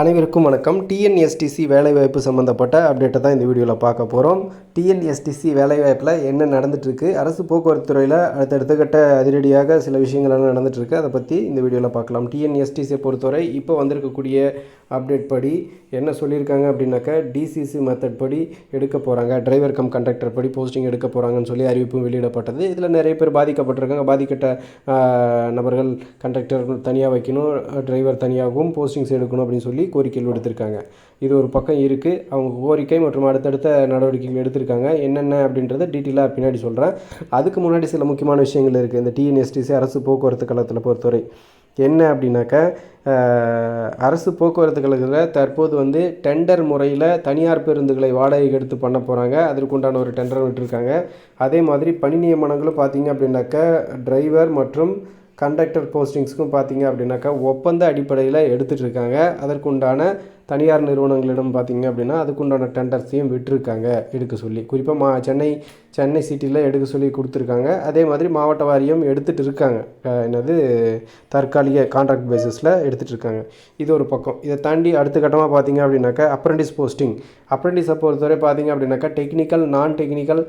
அனைவருக்கும் வணக்கம். டிஎன்எஸ்டிசி வேலைவாய்ப்பு சம்மந்தப்பட்ட அப்டேட்டை தான் இந்த வீடியோவில் பார்க்க போகிறோம் டிஎன்எஸ்டிசி வேலைவாய்ப்பில் என்ன நடந்துட்டுருக்கு? அரசு போக்குவரத்து துறையில் அடுத்தடுத்த கட்ட அதிரடியாக சில விஷயங்கள்லாம் நடந்துகிட்ருக்கு நடந்துட்டுருக்கு. அதை பற்றி இந்த வீடியோவில் பார்க்கலாம். டிஎன்எஸ்டிசியை பொறுத்தவரை இப்போ வந்திருக்கக்கூடிய அப்டேட் படி என்ன சொல்லியிருக்காங்க அப்படின்னாக்கா டிசிசி மெத்தட் படி எடுக்க போகிறாங்க டிரைவர் கம் கண்டக்டர் படி போஸ்டிங் எடுக்க போகிறாங்கன்னு சொல்லி அறிவிப்பும் வெளியிடப்பட்டது. இதில் நிறைய பேர் பாதிக்கப்பட்டிருக்காங்க. பாதிக்கப்பட்ட நபர்கள் கண்டக்டர் தனியாக வைக்கணும் டிரைவர் தனியாகவும் போஸ்டிங்ஸ் எடுக்கணும் அப்படின்னு சொல்லி கோரிக்கைகள் விடுத்திருக்காங்க. இது ஒரு பக்கம் இருக்குது அவங்க கோரிக்கை மற்றும் அடுத்தடுத்த நடவடிக்கைகள் எடுத்திருக்காங்க. என்னென்ன அப்படின்றத டீட்டெயிலாக பின்னாடி சொல்கிறேன் அதுக்கு முன்னாடி சில முக்கியமான விஷயங்கள் இருக்குது இந்த டிஎன்எஸ்டிசி அரசு போக்குவரத்து கழகத்தில் பொறுத்தவரை. என்ன அப்படின்னாக்கா அரசு போக்குவரத்து கழகத்தில் தற்போது வந்து டெண்டர் முறையில் தனியார் பேருந்துகளை வாடகைக்கு எடுத்து பண்ண போகிறாங்க அதற்குண்டான ஒரு டெண்டர் விட்டுருக்காங்க. அதே மாதிரி பணி நியமனங்களும் பார்த்தீங்க அப்படின்னாக்கா டிரைவர் மற்றும் கண்டக்டர் போஸ்டிங்ஸ்க்கும் பார்த்தீங்க அப்படின்னாக்கா ஒப்பந்த அடிப்படையில் எடுத்துகிட்டு இருக்காங்க. அதற்குண்டான தனியார் நிறுவனங்களிடம் பார்த்தீங்க அப்படின்னா அதுக்குண்டான டெண்டர்ஸையும் விட்டுருக்காங்க எடுக்க சொல்லி. குறிப்பாக மா சென்னை சென்னை சிட்டியில் எடுக்க சொல்லி கொடுத்துருக்காங்க. அதே மாதிரி மாவட்ட வாரியம் எடுத்துகிட்டு இருக்காங்க. என்னது தற்காலிக கான்ட்ராக்ட் பேசிஸில் எடுத்துகிட்டு இருக்காங்க. இது ஒரு பக்கம். இதை தாண்டி அடுத்த கட்டமாக பார்த்தீங்க அப்படின்னாக்கா அப்ரண்டிஸ் போஸ்டிங் அப்ரெண்டிஸை பொறுத்தவரை பார்த்தீங்க அப்படின்னாக்கா டெக்னிக்கல் நான் டெக்னிக்கல்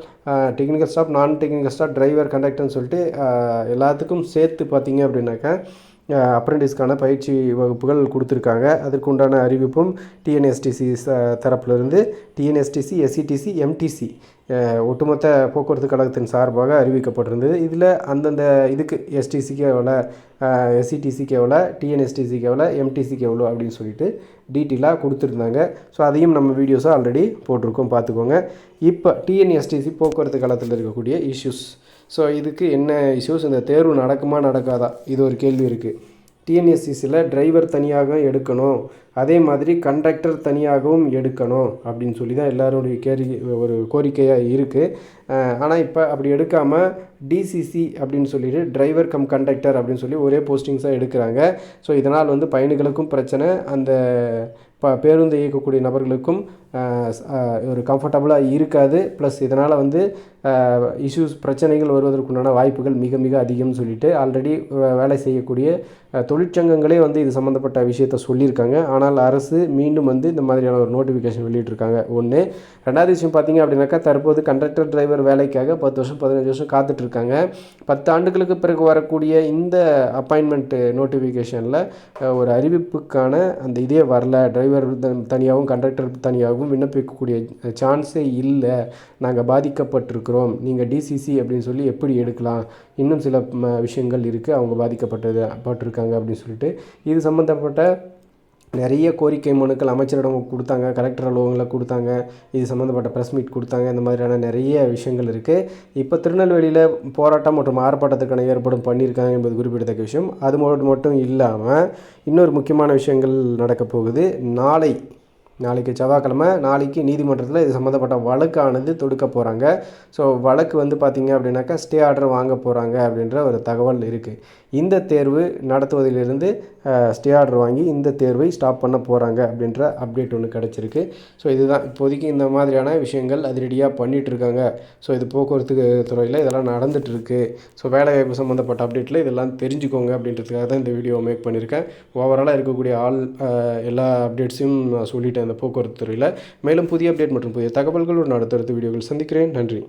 டெக்னிக்கல் ஸ்டாஃப் நான் டெக்னிக்கல் ஸ்டாஃப் டிரைவர் கண்டக்டர்னு சொல்லிட்டு எல்லாத்துக்கும் சேர்த்து பார்த்தீங்க அப்படின்னாக்கா அப்ரெண்டிஸ்க்கான பயிற்சி வகுப்புகள் கொடுத்துருக்காங்க. அதற்கு உண்டான அறிவிப்பும் டிஎன்எஸ்டிசி தரப்புலேருந்து டிஎன்எஸ்டிசி எஸ்சிடிசி எம்டிசி ஒட்டுமொத்த போக்குவரத்து கழகத்தின் சார்பாக அறிவிக்கப்பட்டிருந்தது. இதில் அந்தந்த இதுக்கு எஸ்டிசிக்கு எவ்வளோ எஸ்சிடிசிக்கு எவ்வளோ டிஎன்எஸ்டிசிக்கு எவ்வளோ எம்டிசிக்கு எவ்வளோ அப்படின்னு சொல்லிட்டு டீட்டெயிலாக கொடுத்துருந்தாங்க. ஸோ அதையும் நம்ம வீடியோஸாக ஆல்ரெடி போட்டிருக்கோம். பார்த்துக்கோங்க இப்போ டிஎன்எஸ்டிசி போக்குவரத்து காலத்தில் இருக்கக்கூடிய இஷ்யூஸ் ஸோ இதுக்கு என்ன இஷ்யூஸ் இந்த தேர்வு நடக்குமா நடக்காதா? இது ஒரு கேள்வி இருக்குது டிஎன்எஸ்சிசியில் டிரைவர் தனியாக எடுக்கணும். அதே மாதிரி கண்டக்டர் தனியாகவும் எடுக்கணும். அப்படின்னு சொல்லி தான் எல்லாருடைய கேரி ஒரு கோரிக்கையாக இருக்குது ஆனால் இப்போ அப்படி எடுக்காமல் டிசிசி அப்படின்னு சொல்லிட்டு டிரைவர் கம் கண்டக்டர் அப்படின்னு சொல்லி ஒரே போஸ்டிங்ஸாக எடுக்கிறாங்க. ஸோ இதனால் வந்து பயணிகளுக்கும் பிரச்சனை. அந்த ப பேருந்து இயக்கக்கூடிய நபர்களுக்கும் ஒரு கம்ஃபர்டபுளாக இருக்காது. ப்ளஸ் இதனால் வந்து இஷ்யூஸ் பிரச்சனைகள் வருவதற்குண்டான வாய்ப்புகள் மிக மிக அதிகம்னு சொல்லிட்டு ஆல்ரெடி வேலை செய்யக்கூடிய தொழிற்சங்கங்களே வந்து இது சம்மந்தப்பட்ட விஷயத்த சொல்லியிருக்காங்க. ஆனால் அரசு மீண்டும் வந்து இந்த மாதிரியான ஒரு நோட்டிஃபிகேஷன் வெளியிட்டிருக்காங்க. ஒன்று ரெண்டாவது விஷயம் பார்த்தீங்க அப்படின்னாக்கா தற்போது கண்டக்டர் டிரைவர் வேலைக்காக பத்து வருஷம் பதினஞ்சு வருஷம் காத்துட்ருக்காங்க. பத்து ஆண்டுகளுக்கு பிறகு வரக்கூடிய இந்த அப்பாயின்மெண்ட்டு நோட்டிஃபிகேஷனில் ஒரு அறிவிப்புக்கான அந்த இதே வரல. டிரைவர் தனியாகவும் கண்டக்டர் தனியாகவும் விண்ணப்பிக்கக்கூடிய சான்ஸே இல்லை. நாங்கள் பாதிக்கப்பட்டிருக்கிறோம். நீங்கள் டிசிசி அப்படின்னு சொல்லி எப்படி எடுக்கலாம்? இன்னும் சில ம, விஷயங்கள் இருக்குது அவங்க பாதிக்கப்பட்டது பட்டிருக்காங்க அப்படின்னு சொல்லிட்டு. இது சம்மந்தப்பட்ட நிறைய கோரிக்கை மனுக்கள் அமைச்சரிடம் கொடுத்தாங்க கலெக்டர் அலுவலகங்களில் கொடுத்தாங்க இது சம்மந்தப்பட்ட ப்ரெஸ் மீட் கொடுத்தாங்க இந்த மாதிரியான நிறைய விஷயங்கள் இருக்குது இப்போ திருநெல்வேலியில் போராட்டம் மற்றும் ஆர்ப்பாட்டத்துக்கான ஏற்பாடும் பண்ணியிருக்காங்க என்பது குறிப்பிடத்தக்க விஷயம். அது மட்டும் மட்டும் இல்லாமல் இன்னொரு முக்கியமான விஷயங்கள் நடக்கப் போகுது. நாளை நாளைக்கு செவ்வாய்க்கிழமை நாளைக்கு நீதிமன்றத்தில் இது சம்மந்தப்பட்ட வழக்கானது தொடுக்க போகிறாங்க ஸோ வழக்கு வந்து பார்த்திங்க அப்படின்னாக்கா ஸ்டே ஆர்டர் வாங்க போகிறாங்க அப்படின்ற ஒரு தகவல் இருக்குது இந்த தேர்வு நடத்துவதிலிருந்து ஸ்டே ஆர்டர் வாங்கி இந்த தேர்வை ஸ்டாப் பண்ண போகிறாங்க அப்படின்ற அப்டேட் ஒன்று கிடச்சிருக்கு. ஸோ இதுதான். இப்போதைக்கு இந்த மாதிரியான விஷயங்கள் அதிரடியாக பண்ணிகிட்டு இருக்காங்க. ஸோ இது போக்குவரத்து துறையில் இதெல்லாம் நடந்துகிட்ருக்கு ஸோ வேலைவாய்ப்பு சம்மந்தப்பட்ட அப்டேட்டில் இதெல்லாம் தெரிஞ்சுக்கோங்க அப்படின்றதுக்காக தான் இந்த வீடியோ மேக் பண்ணியிருக்கேன் ஓவராலாக இருக்கக்கூடிய ஆல் எல்லா அப்டேட்ஸையும் நான் சொல்லிட்டேன் இந்த போக்குவரத்து துறையில். மேலும் புதிய அப்டேட் மற்றும் புதிய தகவல்கள் ஒரு அடுத்தடுத்த வீடியோவில் சந்திக்கிறேன். நன்றி.